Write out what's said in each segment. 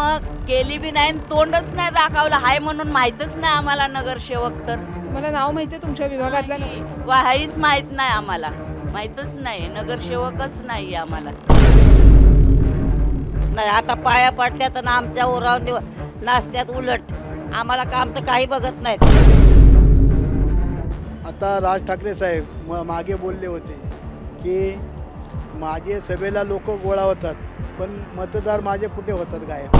कामं केली बी नाही आणि तोंडच नाही दाखवलं. हाय म्हणून माहीतच नाही आम्हाला नगरसेवक तर. तुम्हाला नाव माहिती आहे तुमच्या विभागातल्या काहीच माहीत नाही आम्हाला. माहीतच नाही. नगरसेवकच नाही आम्हाला. नाही आता पाया पडल्या तर आमच्या ओरावर निव नाचत्यात उलट. आम्हाला काम तर काही बघत नाहीत. आता राज ठाकरे साहेब म मागे बोलले होते की माझे सभेला लोक गोळा होतात पण मतदार माझे कुठे होतात गायब?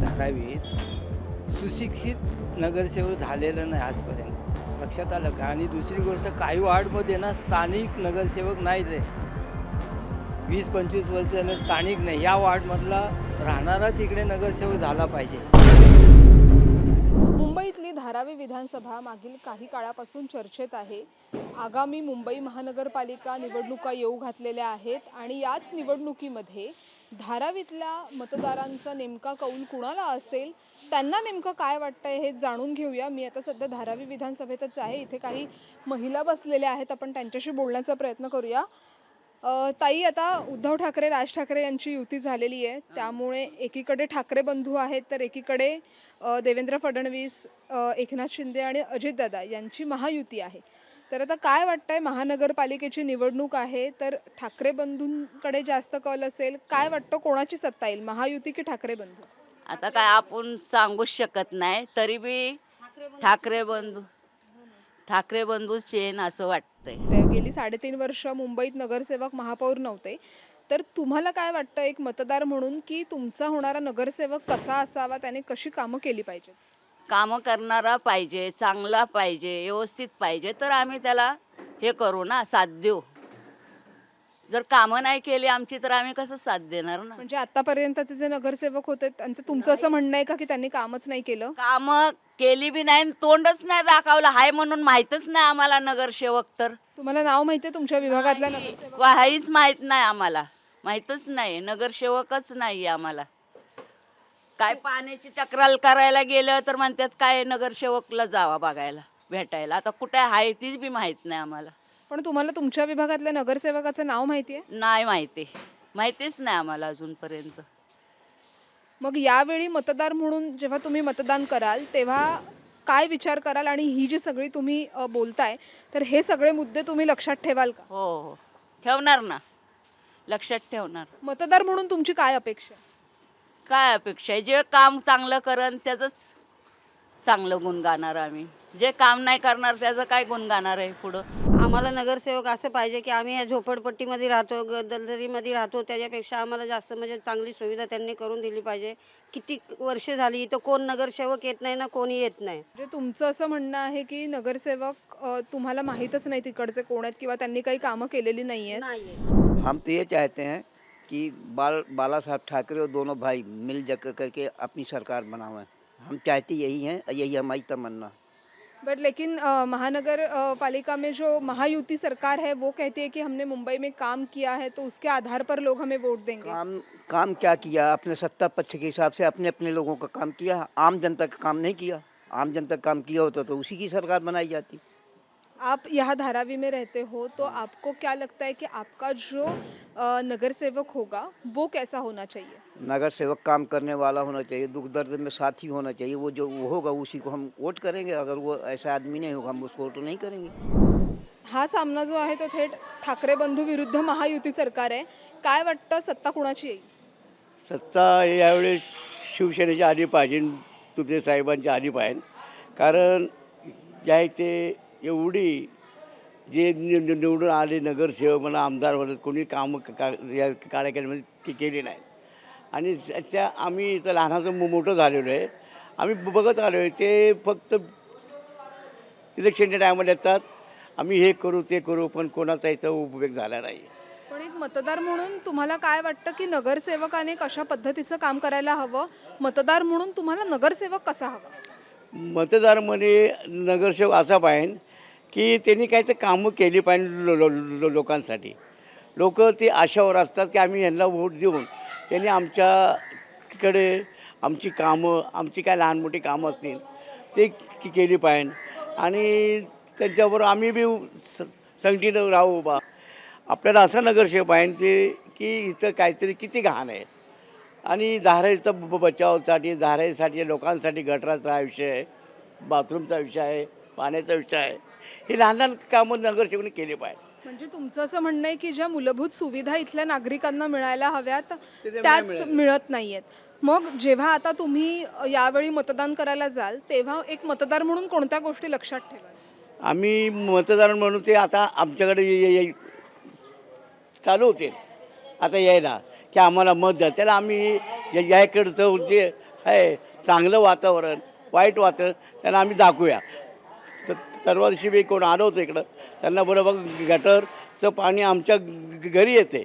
धारावीत सुशिक्षित नगरसेवक झालेलं नाही आजपर्यंत. लक्षात आलं का? आणि दुसरी गोष्ट काही वार्डमध्ये ना स्थानिक नगरसेवक नाहीच आहे. वीस पंचवीस वर्ष झालं स्थानिक नाही. या वार्डमधला राहणाराच इकडे नगरसेवक झाला पाहिजे. मुंबईतली धारावी विधानसभा मागील काही काळापासून चर्चेत आहे. आगामी मुंबई महानगरपालिका निवडणुका येऊ घातलेल्या आहेत आणि याच निवडणुकीमध्ये धारावीतल्या मतदारांचा नेमका कौल कुणाला असेल त्यांना नेमकं काय वाटतंय हे जाणून घेऊया. मी आता सध्या धारावी विधानसभेतच आहे. इथे काही महिला बसलेल्या आहेत. आपण त्यांच्याशी बोलण्याचा प्रयत्न करूया. ताई आता उद्धव ठाकरे राज ठाकरे यांची युती झालेली आहे. त्यामुळे एकीकडे ठाकरे बंधू आहेत तर एकीकडे देवेंद्र फडणवीस एकनाथ शिंदे आणि अजितदादा यांची महायुती आहे. तर आता काय वाटतंय? महानगरपालिकेची निवडणूक आहे तर ठाकरे बंधूंकडे जास्त कल असेल काय वाटतं? कोणाची सत्ता येईल? महायुती की ठाकरे बंधू? आता काय आपण सांगूच शकत नाही तरी बी ठाकरे बंधू. ठाकरे बंधूच येईन असं वाटतंय. ते गेली साडेतीन वर्ष मुंबईत नगरसेवक महापौर नव्हते. तर तुम्हाला काय वाटतं एक मतदार म्हणून की तुमचा होणारा नगरसेवक कसा असावा? त्याने कशी कामं केली पाहिजेत? कामं करणारा पाहिजे चांगला पाहिजे व्यवस्थित पाहिजे तर आम्ही त्याला हे करू ना साथ देऊ. जर कामं नाही केली आमची तर आम्ही कसं साथ देणार ना? म्हणजे आतापर्यंतचे जे नगरसेवक होते त्यांचं तुमचं असं म्हणणं आहे का की त्यांनी कामच नाही केलं? कामं केली बी नाही आणि तोंडच नाही दाखवलं. हाय म्हणून माहीतच नाही आम्हाला नगरसेवक तर. तुम्हाला नाव माहिती आहे तुमच्या विभागातल्या नगरसेवक? काहीच माहीत नाही आम्हाला. माहीतच नाही. नगरसेवकच नाही आम्हाला. काय पाण्याची तक्रार करायला गेलं तर म्हणतात काय नगरसेवकला जावा बघायला भेटायला. आता कुठे आहे तीच बी माहीत नाही आम्हाला. पण तुम्हाला तुमच्या विभागातल्या नगरसेवकाचं नाव माहिती आहे नाही माहिती. माहितीच नाही आम्हाला अजूनपर्यंत. मग यावेळी मतदार म्हणून जेव्हा तुम्ही मतदान कराल तेव्हा काय विचार कराल आणि ही जी सगळी तुम्ही अ, बोलताय तर हे सगळे मुद्दे तुम्ही लक्षात ठेवाल का? हो हो. ठेवणार ना. लक्षात ठेवणार. मतदार म्हणून तुमची काय अपेक्षा? आहे? काय अपेक्षा आहे? जे काम चांगलं करन त्याचंच चांगलं गुण गाणार आम्ही. जे काम नाही करणार त्याचं काय गुण गाणार आहे पुढं? आम्हाला नगरसेवक असं पाहिजे की आम्ही या झोपडपट्टीमध्ये राहतो ग दलदरीमध्ये राहतो. त्याच्यापेक्षा आम्हाला जास्त म्हणजे चांगली सुविधा त्यांनी करून दिली पाहिजे. किती वर्ष झाली इथं कोण नगरसेवक येत नाही ना कोणी येत नाही. म्हणजे तुमचं असं म्हणणं आहे की नगरसेवक अ, तुम्हाला माहीतच नाही तिकडचे कोण आहेत किंवा त्यांनी काही कामं केलेली नाही आहेत? नाही हम तो ये चाहते हैं कि बाल बाला साहब ठाकरे और दोनों भाई मिल जग करके अपनी सरकार बनावें हम चाहते यही हैं और यही हमारी तमन्ना। बट लेकिन महानगर पालिका में जो महायुति सरकार है, वो कहती है कि हमने मुंबई में काम किया है तो उसके आधार पर लोग हमें वोट देंगे। काम काम क्या किया? अपने सत्ता पक्ष के हिसाब से अपने अपने लोगों का काम किया, आम जनता का काम नहीं किया। आम जनता का काम किया होता तो उसी की सरकार बनाई जाती। आप यहाँ धारावी में रहते हो तो आपको क्या लगता है कि आपका जो अ, नगरसेवक होगा वो कैसा होना चाहिए? नगर सेवक काम करने वाला होना चाहिए दुख दर्द में साथी होना चाहिए वो जो वो होगा उसी को हम वोट करेंगे अगर वो ऐसा आदमी नहीं होगा हम उसको वोट नहीं करेंगे। हा सामना जो आहे तो थेट ठाकरे बंधू विरुद्ध महायुती सरकार आहे. काय वाटतं सत्ता कुणाची येईल? सत्ता यावेळेस शिवसेनेच्या आली पाहिजे तुझे साहेबांच्या आली पाहिजे. कारण या इथे एवढी जे निवडून आले नगरसेवक म्हणा आमदार म्हणा कोणी कामं क- या काळ्या केल्यामध्ये ती केली नाही. आणि त्याच्या आम्ही इथं लहानाचं मोठं झालेलो आहे. आम्ही बघत आलो आहे ते फक्त इलेक्शनच्या टायमाला येतात. आम्ही हे करू ते करू पण कोणाचा इथं उपयोग झाला नाही. पण एक मतदार म्हणून तुम्हाला काय वाटतं की नगरसेवकाने कशा पद्धतीचं काम करायला हवं? मतदार म्हणून तुम्हाला नगरसेवक कसा हवा? मतदारमध्ये नगरसेवक असा पाहिजे की त्यांनी काही तर कामं केली पाहिजे लो, लो, लो, लोकांसाठी. लोक ते आशावर असतात की आम्ही यांना वोट देऊन त्यांनी आमच्याकडे आमची कामं आमची काय लहान मोठी कामं असतील ते केली पाहिजे. आणि त्यांच्याबरोबर आम्ही बी स राहू बा आपल्याला असा नगरसेवक आहे ते की इथं काहीतरी किती घाण आहे. आणि धाराईचा ब- बचावासाठी धाराईसाठी लोकांसाठी गटराचा विषय आहे बाथरूमचा विषय आहे पाण्याचा विषय आहे. हे लहान लहान कामं नगरसेवकांनी केले पाहिजे. म्हणजे तुमचं असं म्हणणं आहे की ज्या मूलभूत सुविधा इथल्या नागरिकांना मिळायला हव्यात त्याच. मिळत नाहीयेत. मग जेव्हा आता तुम्ही यावेळी मतदान करायला जाल तेव्हा एक मतदार म्हणून कोणत्या गोष्टी लक्षात ठेवाल? आम्ही मतदार म्हणून ते आता आमच्याकडे ये- ये- ये- चालू होते. आता यायला की आम्हाला मत द्या. त्याला आम्ही या- याकडचं जे आहे चांगलं वातावरण वाईट वातावरण त्यांना आम्ही दाखवूया. परवा दिवशी मी कोण आलो होतो इकडं. त्यांना बरोबर गटरचं पाणी आमच्या घरी येते.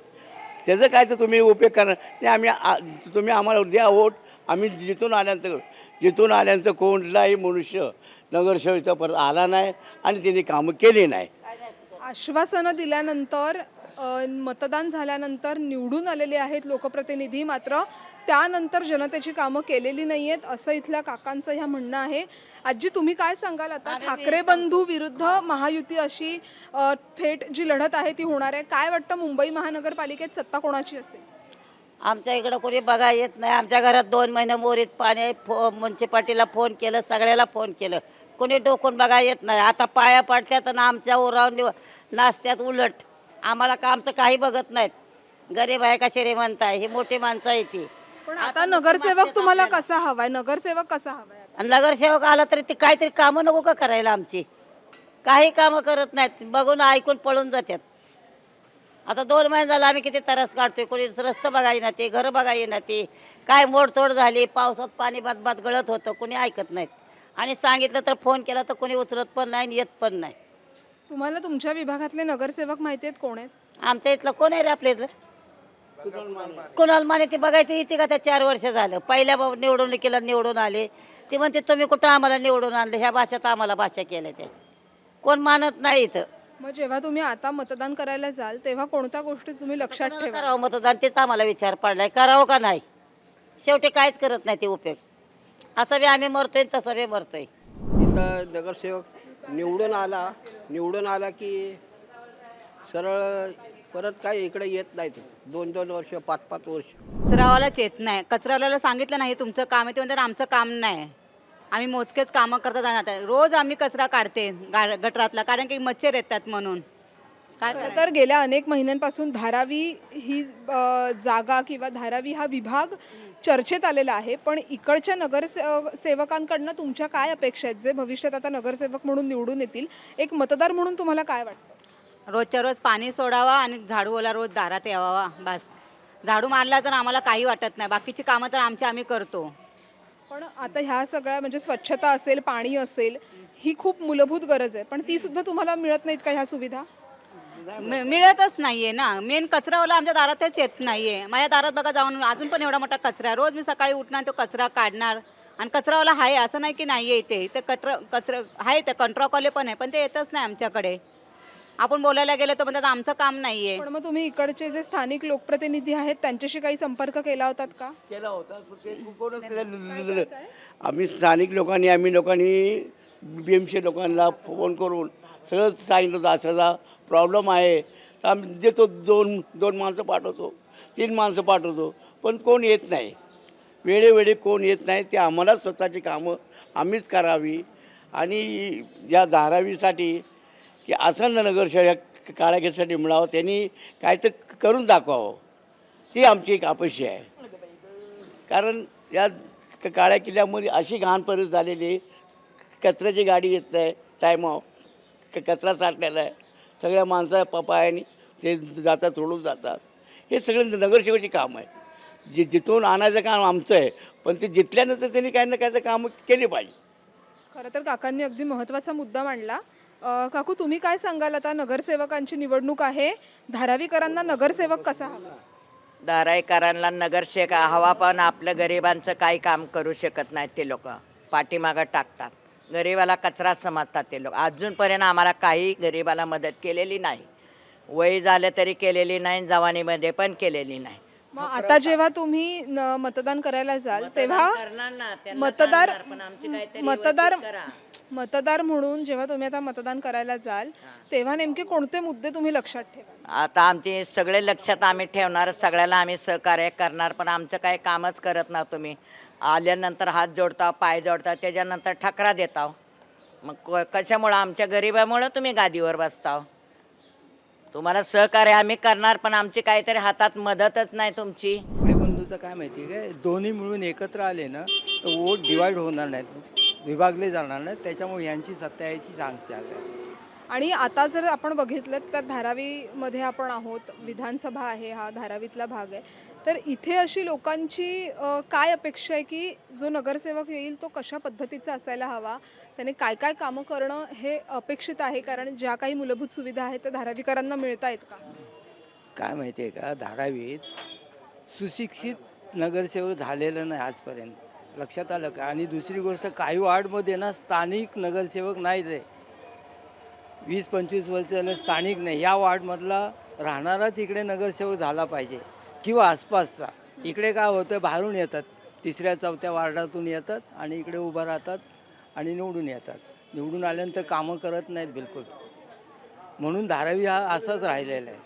त्याचं काय तर तुम्ही उपयोग करणार नाही आम्ही आ- तुम्ही आम्हाला द्या वोट. आम्ही जिथून आल्यानंतर जिथून आल्यानंतर कोणलाही मनुष्य नगरसेवेचा परत आला नाही आणि त्यांनी कामं केली नाही. आश्वासनं दिल्यानंतर मतदान झाल्यानंतर निवडून आलेले आहेत लोकप्रतिनिधी मात्र त्यानंतर जनतेची कामं केलेली नाही आहेत असं इथल्या काकांचं ह्या म्हणणं आहे. आजी तुम्ही काय सांगाल आता? ठाकरे बंधू विरुद्ध महायुती अशी थेट जी लढत आहे ती होणार आहे. काय वाटतं मुंबई महानगरपालिकेत सत्ता कोणाची असेल? आमच्या इकडं कोणी बघा येत नाही. आमच्या घरात दोन महिने मोरीत पाणी आहे. फो म्युन्सिपाल्टीला फोन केलं सगळ्याला फोन केलं. कोणी डोकून बघा येत नाही. आता पाया पडत्यात आणि आमच्या उरावर निव नाचत्यात उलट. आम्हाला का आमचं काही बघत नाहीत. गरीब आहे का श्रीमंत आहे ही मोठी माणसं आहे ती. पण आता नगरसेवक तुम्हाला. कसा हवाय? नगरसेवक कसा हवाय? आणि नगरसेवक आला तरी ती काहीतरी कामं नको का करायला आमची? काही कामं करत नाहीत. बघून ऐकून पळून जातात आता दोन महिने झालं आम्ही किती तरस काढतोय. कोणी रस्तं बघाय ना ते घरं बघाय ना ते. काय मोडतोड झाली पावसात पाणी बात बात गळत होतं कोणी ऐकत नाहीत. आणि सांगितलं तर फोन केला तर कोणी उचलत पण नाही आणि येत पण नाही. तुम्हाला तुमच्या विभागातले नगरसेवक माहिती आहेत कोण आहेत? आमच्या इथलं कोण आहे रे आपल्या इथलं? कुणाल माने. ते बघायचं येते का त्या चार वर्ष झालं? पहिल्या ब- निवडणुकीला निवडून आले. ते म्हणते तुम्ही कुठं आम्हाला निवडून आणलं? ह्या भाषेत आम्हाला भाषा केल्या त्या. कोण मानत नाही इथं. मग जेव्हा तुम्ही आता मतदान करायला जाल तेव्हा कोणत्या गोष्टी तुम्ही लक्षात कोणाला ठेवा करावं मतदान? तेच आम्हाला विचार पडलाय. करावं का नाही? शेवटी काहीच करत नाही ते उपयोग. असं बी आम्ही मरतोय तसं बी मरतोय. इथं नगरसेवक निवडून आला निवडून आला की सरळ परत काय इकडे येत नाही ते दोन दोन वर्ष पाच पाच वर्ष. कचरावालाच येत नाही. कचरावाल्याला सांगितलं नाही तुमचं काम आहे. ते म्हणतात आमचं काम नाही. आम्ही मोजकेच कामं करता जाणार आहे रोज आम्ही कचरा काढते गा गटरातला. कारण की मच्छर येतात म्हणून. काय? तर गेल्या अनेक महिन्यांपासून धारावी ही जागा किंवा धारावी हा विभाग चर्चेत आलेला आहे. पण इकडच्या नगरसे सेवकांकडनं तुमच्या काय अपेक्षा आहेत? जे भविष्यात आता नगरसेवक म्हणून निवडून येतील एक मतदार म्हणून तुम्हाला काय वाटतं? रोजच्या रोज पाणी सोडावा आणि झाडूवाला रोज दारात यावा बस. झाडू मारला तर आम्हाला काही वाटत नाही. बाकीची कामं तर आमची आम्ही करतो. पण आता ह्या सगळ्या म्हणजे स्वच्छता असेल पाणी असेल ही खूप मूलभूत गरज आहे. पण ती सुद्धा तुम्हाला मिळत नाहीत का ह्या सुविधा? मि- मिळतच नाहीये ना. मेन कचरावाला आमच्या दारातच येत नाहीये. माझ्या दारात बघा जाऊन अजून पण एवढा मोठा कचरा आहे. रोज मी सकाळी उठणार तो कचरा काढणार. आणि कचरावाला आहे असं नाही की नाही इथे. इथे कचरा कचरा आहे ते कंट्रोकवाले पण आहे पण ते येतच नाही आमच्याकडे. आपण बोलायला गेलं तर म्हणतात आमचं काम नाहीये. पण मग तुम्ही इकडचे जे स्थानिक लोकप्रतिनिधी आहेत त्यांच्याशी काही संपर्क केला होतात का? केला होता. ते कोणच आम्ही स्थानिक लोकांनी आम्ही लोकांनी बी एम सी लोकांना फोन करून सगळं सांगितलं होतं. असाचा प्रॉब्लेम आहे. तर आम्ही देतो दोन दोन माणसं पाठवतो तीन माणसं पाठवतो पण कोण येत नाही. वेळेवेळी कोण येत नाही ते आम्हालाच स्वतःची कामं आम्हीच करावी. आणि या धारावीसाठी की असं नगरसेवक काळासाठी मिळावं त्यांनी काय तर करून दाखवावं. ती आमची एक अपेक्षा आहे. कारण या क- काळ्या किल्ल्यामध्ये अशी घाण परिस्थिती झालेली कचऱ्याची गाडी येत नाही टायमाव क- कचरा साठलेला आहे. सगळ्या माणसा पपायानी ते जातात सोडून जातात. हे सगळं नगरसेवकाची काम आहे. जि जिथून आणायचं काम आमचं आहे पण ते जिथल्यानंतर त्यांनी काही ना काही तर कामं केली पाहिजे. खरं तर काकांनी अगदी महत्त्वाचा मुद्दा मांडला. अ, काकू तुम्ही काय सांगाल आता? नगरसेवकांची निवडणूक आहे. धारावीकरांना नगरसेवक कसा हवा? दाराईकरांना नगरसेवक हवा पण आपलं गरिबांचं काही काम करू शकत नाहीत ते लोक. पाठीमागं टाकतात. गरिबाला कचरा समजतात ते लोक. अजूनपर्यंत आम्हाला काही गरिबाला मदत केलेली नाही. वय झालं तरी केलेली नाही जवानीमध्ये पण केलेली नाही. मग आता जेव्हा तुम्ही न- मतदान करायला जाल तेव्हा करणार ना, त्यांना मतदार सांगणार, पण आमची काहीतरी मतदार करा. मतदार म्हणून जेव्हा तुम्ही आता मतदान करायला जाल तेव्हा नेमके कोणते मुद्दे तुम्ही लक्षात ठेवा आता आमचे सगळे लक्षात आम्ही ठेवणार सगळ्याला आम्ही सहकार्य करणार पण आमचं काही कामच करत ना तुम्ही. आल्यानंतर हात जोडता पाय जोडता त्याच्यानंतर ठकरा देता. मग क- कशामुळं? आमच्या गरिबामुळं तुम्ही गादीवर बसताव तुम्हाला सहकार्य आम्ही करणार पण आमची काहीतरी हातात मदतच नाही तुमची. बंधूचं काय माहिती आहे काय? दोन्ही मिळून एकत्र आले ना तर वोट डिवाईड होणार नाहीत विभागले जाणार नाहीत त्याच्यामुळे यांची सत्ता यायची चान्स आहे आणि आता जर आपण बघितलं तर धारावीमध्ये आपण आहोत विधानसभा आहे हा धारावीतला भाग आहे. तर इथे अशी लोकांची अ, काय अपेक्षा आहे की जो नगरसेवक येईल तो कशा पद्धतीचा असायला हवा? त्याने काय काय कामं करणं हे अपेक्षित आहे? कारण ज्या काही मूलभूत सुविधा आहेत त्या धारावीकरांना मिळत आहेत का? काय माहिती आहे का? धारावीत सुशिक्षित नगरसेवक झालेलं नाही आजपर्यंत. लक्षात आलं का? आणि दुसरी गोष्ट काही वार्डमध्ये ना स्थानिक नगरसेवक नाहीच आहे. वीस पंचवीस वर्ष स्थानिक नाही. या वार्डमधला राहणाराच इकडे नगरसेवक झाला पाहिजे. किंवा आसपासचा. इकडे काय होतं बाहेरून येतात. तिसऱ्या चौथ्या वार्डातून येतात आणि इकडे उभं राहतात आणि निवडून येतात. निवडून आल्यानंतर कामं करत नाहीत बिलकुल. म्हणून धारावी हा असाच राहिलेला आहे.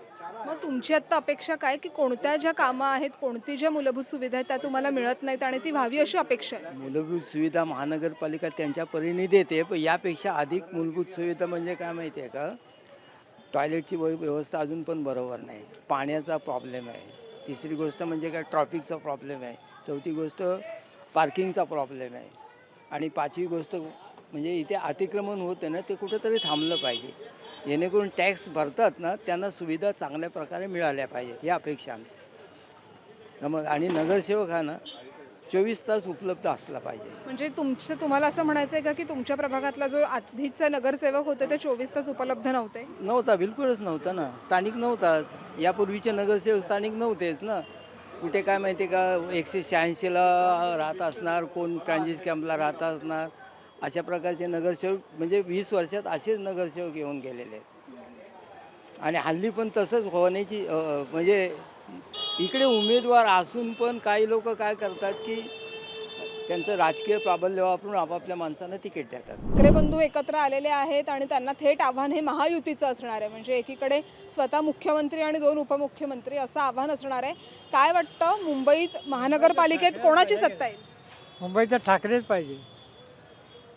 मग तुमची आत्ता अपेक्षा काय की कोणत्या ज्या कामं आहेत कोणती ज्या मूलभूत सुविधा आहेत त्या तुम्हाला मिळत नाहीत आणि ती व्हावी अशी अपेक्षा आहे? मूलभूत सुविधा महानगरपालिका त्यांच्या परीने देते पण यापेक्षा अधिक मूलभूत सुविधा म्हणजे काय माहिती आहे का? टॉयलेटची व्य- व्यवस्था अजून पण बरोबर नाही. पाण्याचा प्रॉब्लेम आहे. तिसरी गोष्ट म्हणजे काय ट्रॉफिकचा प्रॉब्लेम आहे. चौथी गोष्ट पार्किंगचा प्रॉब्लेम आहे. आणि पाचवी गोष्ट म्हणजे इथे अतिक्रमण होतं ना ते कुठंतरी थांबलं पाहिजे. जेणेकरून टॅक्स भरतात ना त्यांना सुविधा चांगल्या प्रकारे मिळाल्या पाहिजेत. ही अपेक्षा आमची. मग आणि नगरसेवक हा ना चोवीस तास उपलब्ध असला पाहिजे. म्हणजे तुमचं तुम्हाला असं म्हणायचं आहे का की तुमच्या प्रभागातला जो आधीचा नगरसेवक होते ते चोवीस तास उपलब्ध नव्हते? नव्हता बिलकुलच नव्हता ना. स्थानिक नव्हताच यापूर्वीचे नगरसेवक स्थानिक नव्हतेच ना. कुठे काय माहिती का एकशे शहाऐंशीला राहत असणार कोण ट्रान्झिट कॅम्पला राहत असणार. अशा प्रकारचे नगरसेवक म्हणजे वीस वर्षात असेच नगरसेवक येऊन गेलेले आहेत. आणि हल्ली पण तसंच होण्याची म्हणजे इकडे उमेदवार असून पण काही लोक काय करतात की त्यांचं राजकीय प्राबल्य वापरून आपापल्या माणसांना तिकीट देतात. ठाकरे बंधू एकत्र आलेले आहेत आणि त्यांना थेट आव्हान हे महायुतीचं असणार आहे. म्हणजे एकीकडे स्वतः मुख्यमंत्री आणि दोन उपमुख्यमंत्री असं आव्हान असणार आहे. काय वाटतं? मुंबईत महानगरपालिकेत कोणाची सत्ता येईल? मुंबईत तर ठाकरेच पाहिजे.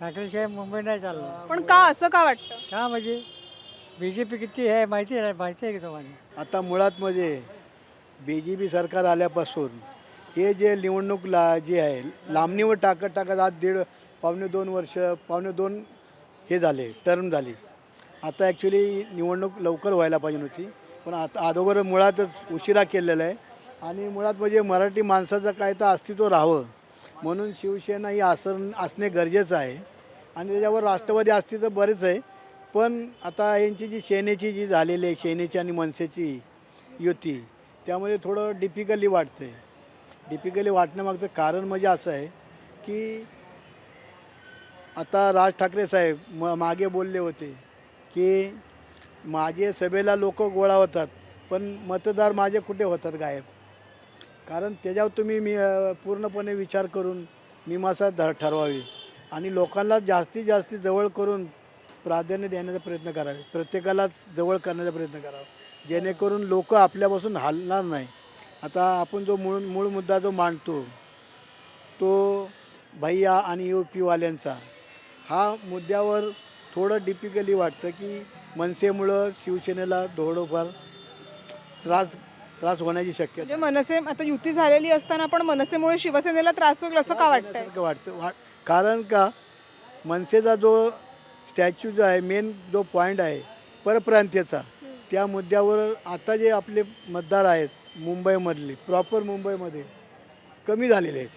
ठाकरेशिवाय मुंबई नाही चालणार. पण का? असं का वाटतं? का म्हणजे? बी जे पी किती आहे? माहिती आहे माहिती आहे की तुम्हाला? आता मुळात म्हणजे बी जे पी सरकार आल्यापासून हे जे निवडणूक ला जे आहे लांबणीवर टाकत टाकत आज दीड पावणे दोन वर्ष पावणे दोन हे झाले टर्म झाली. आता ॲक्च्युली निवडणूक लवकर व्हायला पाहिजे होती पण आता अगोदर मुळातच उशिरा केलेला आहे आणि मुळात म्हणजे मराठी माणसाचं काय तर अस्तित्व राहावं म्हणून शिवसेना ही आसन असणे गरजेचं आहे. आणि त्याच्यावर राष्ट्रवादी अस्तित्व बरेच आहे पण आता यांची जी सेनेची जी झालेली आहे सेनेची आणि मनसेची युती त्यामुळे थोडं डिफिकल्टी वाटते डिफिकल्टी वाटण्यामागचं कारण म्हणजे असं आहे की आता राज ठाकरे साहेब म मागे बोलले होते की माझे सभेला लोक गोळा होतात पण मतदार माझे कुठे होतात गायब? कारण त्याच्यावर तुम्ही मी पूर्णपणे विचार करून मीमांसा ध ठरवावी आणि लोकांना जास्तीत जास्त जवळ करून प्राधान्य देण्याचा प्रयत्न करावे. प्रत्येकालाच जवळ करण्याचा प्रयत्न करावा. जेणेकरून लोक आपल्यापासून हलणार नाही. आता आपण जो मूळ मूळ मुद्दा जो मांडतो तो भैया आणि यू पीवाल्यांचा हा मुद्द्यावर थोडं डिफिकल्टी वाटतं की मनसेमुळं शिवसेनेला थोडंफार त्रास त्रास होण्याची शक्यता म्हणजे मनसे आता युती झालेली असताना पण मनसेमुळे शिवसेनेला त्रास होईल असं का वाटतंय? सारखं वाटतं? वा कारण का? मनसेचा जो स्टॅच्यू जो आहे मेन जो पॉईंट आहे परप्रांतीयचा. त्या मुद्द्यावर आता जे आपले मतदार आहेत मुंबईमधले प्रॉपर मुंबईमध्ये कमी झालेले आहेत.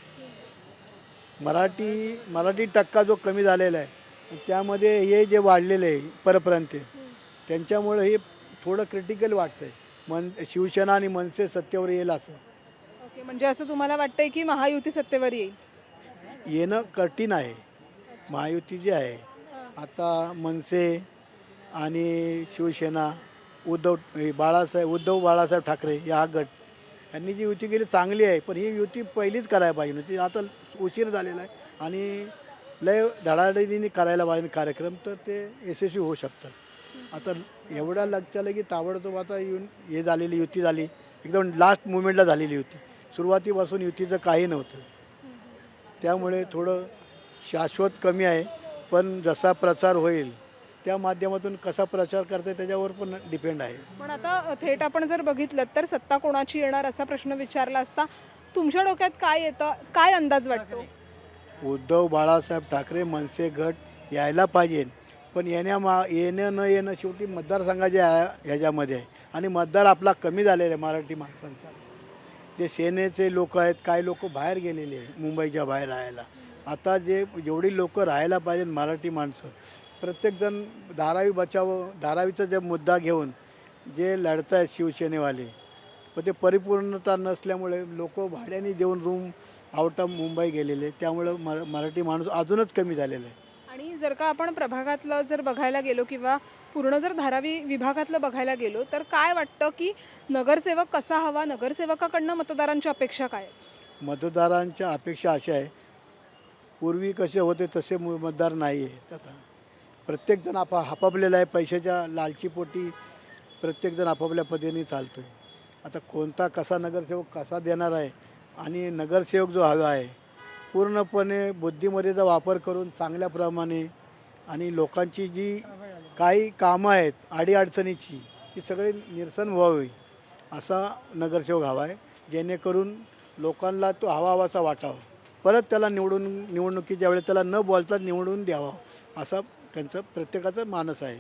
मराठी मराठी टक्का जो कमी झालेला आहे त्यामध्ये हे जे वाढलेले आहे परप्रांतीय त्यांच्यामुळं हे थोडं क्रिटिकल वाटतं आहे मन शिवसेना आणि मनसे सत्तेवर येईल असं. ओके म्हणजे असं तुम्हाला वाटतंय की महायुती सत्तेवर येईल? येणं कठीण आहे. महायुती जी आहे आता मनसे आणि शिवसेना उद्धव हे बाळासाहेब उद्धव बाळासाहेब ठाकरे या हा गट. यांनी जी युती केली चांगली आहे. पण ही युती पहिलीच करायला पाहिजे होती. आता उशीर झालेला आहे आणि लय धडाडीने करायला पाहिजे कार्यक्रम तर ते यशस्वी होऊ शकतात. आता एवढ्या लक्षात आलं की ताबडतोब आता येऊन हे झालेली युती झाली. एकदम लास्ट मुमेंटला झालेली होती सुरुवातीपासून युतीचं काही नव्हतं. त्यामुळे थोडं शाश्वत कमी आहे. पण जसा प्रचार होईल त्या माध्यमातून कसा प्रचार करते त्याच्यावर पण डिपेंड आहे. पण आता थेट आपण जर बघितलं तर सत्ता कोणाची येणार असा प्रश्न विचारला असता तुमच्या डोक्यात काय येतं काय अंदाज वाटतो? उद्धव बाळासाहेब ठाकरे मनसे गट यायला पाहिजे पण येण्या मा येणं न येणं शेवटी मतदारसंघाच्या ह्याच्यामध्ये आहे. आणि मतदार आपला कमी झालेला आहे मराठी माणसांचा. जे सेनेचे लोक आहेत काही लोक बाहेर गेलेले आहे मुंबईच्या बाहेर राहायला. आता जे जेवढी लोक राहायला पाहिजे मराठी माणसं प्रत्येकजण धारावी बचाव धारावीचा जे मुद्दा घेऊन जे लढत आहेत शिवसेनेवाले पण ते परिपूर्णता नसल्यामुळे लोक भाड्याने देऊन रूम आउट ऑफ मुंबई गेलेले त्यामुळं म मराठी माणूस अजूनच कमी झालेला आहे. आणि जर का आपण प्रभागातलं जर बघायला गेलो किंवा पूर्ण जर धारावी विभागातलं बघायला गेलो तर काय वाटतं की नगरसेवक कसा हवा नगरसेवकाकडनं मतदारांच्या अपेक्षा काय? मतदारांच्या अपेक्षा अशा आहे. पूर्वी कसे होते तसे मतदार नाही आहेत आता. प्रत्येकजण आपा आपापलेला आहे पैशाच्या लालचीपोटी प्रत्येकजण आपापल्या पद्धतीने चालतो आहे आता कोणता कसा नगरसेवक कसा देणार आहे आणि नगरसेवक जो हवा आहे पूर्णपणे बुद्धीमत्तेचा वापर करून चांगल्याप्रमाणे आणि लोकांची जी काही कामं आहेत अडीअडचणीची ती सगळी निरसन व्हावी असा नगरसेवक हवा आहे जेणेकरून लोकांना तो हवा हवासा वाटावा. परत त्याला निवडून निवडणुकीच्या वेळेस त्याला न बोलताच निवडून द्यावा असा त्यांचं प्रत्येकाचं मानस आहे.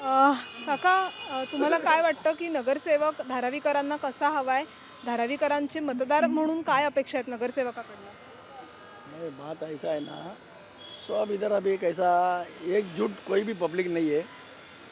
अ, काका अ, तुम्हाला काय वाटतं की नगरसेवक धारावीकरांना कसा हवाय? धारावीकरांचे मतदार म्हणून काय अपेक्षा आहेत नगरसेवकाकडनं? नहीं बात ऐसा है ना सब इधर अभी कैसा एकजुट कोई भी पब्लिक नहीं है।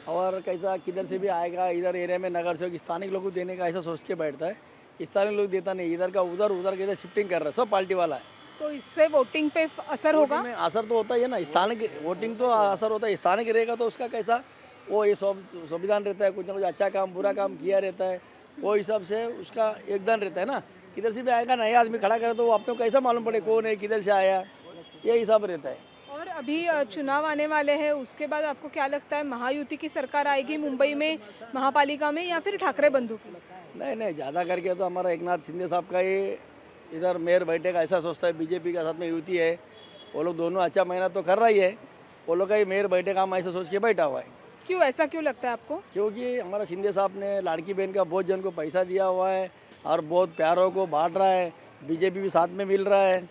और कैसा किधर से भी आएगा इधर एरिया में नगर सेवक स्थानिक लोगों को देने का ऐसा सोच के बैठता है। स्थानिक लोग देता नहीं इधर का उधर उधर का इधर शिफ्टिंग कर रहा है सब पार्टी वाला है। तो इससे वोटिंग पे असर होगा? असर तो होता ही है ना स्थानिक वोटिंग तो असर होता है स्थानिक रहेगा तो उसका कैसा? वो ये सब संविधान रहता है कुछ ना कुछ अच्छा काम बुरा काम किया रहता है वो हिसाब से उसका योगदान रहता है ना। किधर से भी आएगा नया आदमी खड़ा करे तो वो अपने को कैसा मालूम पड़े कौन है किधर से आया? ये हिसाब रहता है। और अभी चुनाव आने वाले हैं उसके बाद आपको क्या लगता है महायुति की सरकार आएगी मुंबई में महापालिका में या फिर ठाकरे बंधु की? नहीं नहीं ज़्यादा करके तो हमारा एक नाथ शिंदे साहब का ही इधर मेयर बैठेगा ऐसा सोचता है बीजेपी के साथ में युति है वो लोग दोनों अच्छा मेहनत तो कर रही है वो लोग का ही मेयर बैठेगा हम ऐसा सोच के बैठा हुआ है। क्यों ऐसा क्यों लगता है आपको? क्योंकि हमारा शिंदे साहब ने लाड़की बहन का बहुत जन को पैसा दिया हुआ है और बहुत प्यारों को बांट रहा है बीजेपी भी साथ में मिल रहा है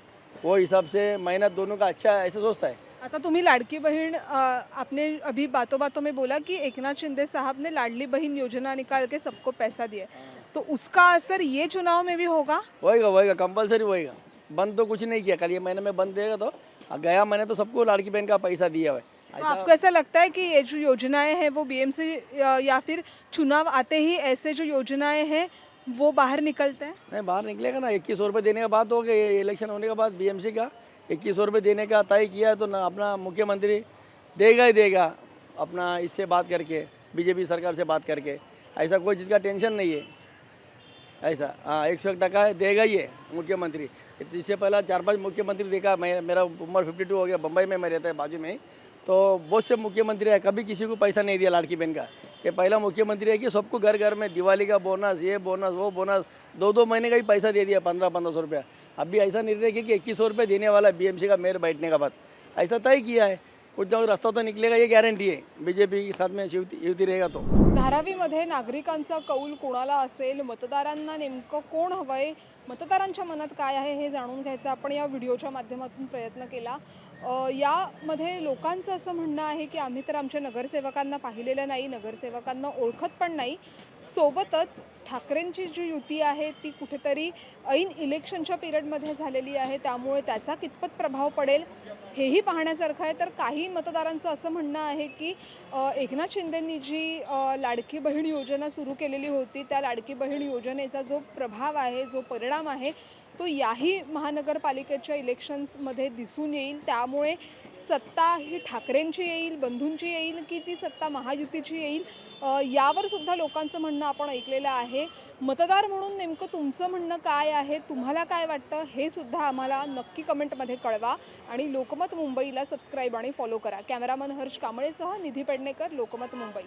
वो हिसाब से मेहनत दोनों का अच्छा है ऐसा सोचता है। आता तुम्ही लाडकी बहीण अ, आपने अभी बातों बातों में बोला कि एकनाथ शिंदे साहब ने लाडली बहन योजना निकाल के सबको पैसा दिया तो उसका असर ये चुनाव में भी होगा? होएगा होएगा कंपलसरी होएगा बंद तो कुछ नहीं किया कल ये महीने में बंद देगा तो। गया महीने तो सबको लाड़की बहन का पैसा दिया हुआ है। तो आपको ऐसा लगता है कि ये जो योजनाएँ हैं वो बीएमसी या फिर चुनाव आते ही ऐसे जो योजनाएँ हैं वो बाहर निकलते हैं? नहीं बाहर निकलेगा ना। इक्कीस सौ रुपये देने का बात हो गई ये इलेक्शन होने के बाद बीएमसी का। इक्कीस सौ रुपये देने का तय किया है तो ना अपना मुख्यमंत्री देगा ही देगा अपना इससे बात करके बीजेपी सरकार से बात करके। ऐसा कोई चीज़ का टेंशन नहीं है। ऐसा। हाँ एक सौ एक टका देगा है मुख्यमंत्री। इससे पहला चार पाँच मुख्यमंत्री देखा, मैं, मेरा उम्र फिफ्टी टू हो गया बम्बई में मैं रहता है, बाजू में तो बहुत से मुख्यमंत्री है, कभी किसी को पैसा नहीं दिया लाड़की बहन का। ये पहला मुख्यमंत्री है कि सबको घर घर में दिवाली का बोनस ये बोनस वो बोनस दो दो महीने का ही पैसा दे दिया पंद्रह पंद्रह सौ रुपया। अभी ऐसा निर्णय किया कि इक्कीस सौ रुपये देने वाला बीएमसी का मेयर बैठने का बाद ऐसा तय किया है। कुछ ना तर रास्ता तो निकलेगा ये आहे. है बीजेपी साथ में युती युती रहेगा तो. धारावीमध्ये नागरिकांचा कौल कोणाला असेल? मतदारांना नेमकं कोण हवंय? मतदारांच्या मनात काय आहे हे जाणून घ्यायचा. आपण या व्हिडिओच्या माध्यमातून प्रयत्न केला. यामध्ये लोकांचं असं म्हणणं आहे की आम्ही तर आमच्या नगरसेवकांना पाहिलेलं नाही नगरसेवकांना ओळखत पण नाही. सोबतच ठाकरेंची जी युती आहे ती कुठेतरी ऐन इलेक्शनच्या पिरियडमध्ये झालेली आहे. त्यामुळे त्याचा कितपत प्रभाव पडेल हेही पाहण्यासारखं आहे. तर काही मतदारांचं असं म्हणणं आहे की एकनाथ शिंदेंनी जी लाडकी बहीण योजना सुरू केलेली होती त्या लाडकी बहीण योजनेचा जो प्रभाव आहे जो परिणाम आहे तो याही महानगरपालिकेच्या इलेक्शन्समध्ये दिसून येईल. त्यामुळे सत्ता ही ठाकरेंची येईल बंधूंची येईल की ती सत्ता महायुतीची येईल? यावर सुद्धा लोकांचं म्हणणं आपण ऐकलेलं आहे. मतदार म्हणून नेमकं तुमचं म्हणणं काय आहे? तुम्हाला काय वाटतं? हे सुद्धा आम्हाला नक्की कमेंटमध्ये कळवा आणि लोकमत मुंबईला सबस्क्राईब आणि फॉलो करा. कॅमेरामन हर्ष कांबळेसह निधी पेडणेकर लोकमत मुंबई.